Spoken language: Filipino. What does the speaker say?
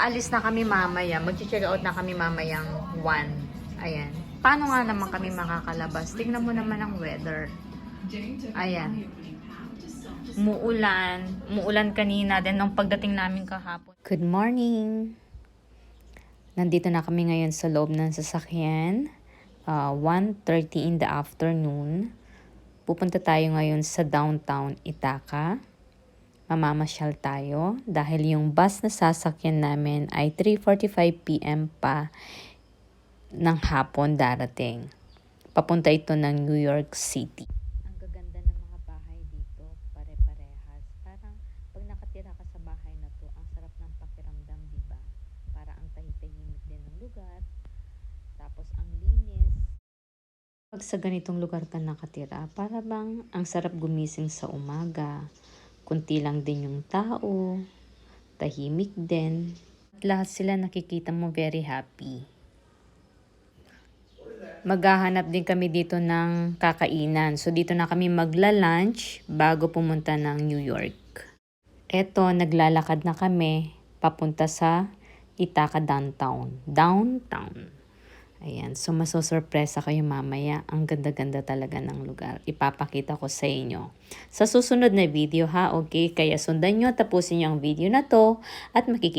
aalis na kami mamaya. Mag-check out na kami mamayang 1. Ayan. Paano nga naman kami makakalabas? Tingnan mo naman ang weather. Ayan. Muulan. Muulan kanina din nung pagdating namin kahapon. Good morning! Nandito na kami ngayon sa loob ng sasakyan. Uh, 1.30 in the afternoon. Pupunta tayo ngayon sa downtown Ithaca. Mamamasyal tayo dahil yung bus na sasakyan namin ay 3.45pm pa ng hapon darating. Papunta ito ng New York City. Ang gaganda ng mga bahay dito, pare-parehas. Parang pag nakatira ka sa bahay na to, ang sarap ng pakiramdam, di ba? Para ang tahitahimik din ng lugar. Tapos ang linis. Pag sa ganitong lugar ka nakatira, para bang ang sarap gumising sa umaga. Kunti lang din yung tao. Tahimik din. At lahat sila nakikita mo very happy. Maghahanap din kami dito ng kakainan. So dito na kami magla-lunch bago pumunta ng New York. Eto, naglalakad na kami papunta sa Ithaca Downtown. Downtown. Ayan, so masosorpresa kayo mamaya. Ang ganda-ganda talaga ng lugar. Ipapakita ko sa inyo. Sa susunod na video ha, okay? Kaya sundan nyo, tapusin nyo ang video na to at makikita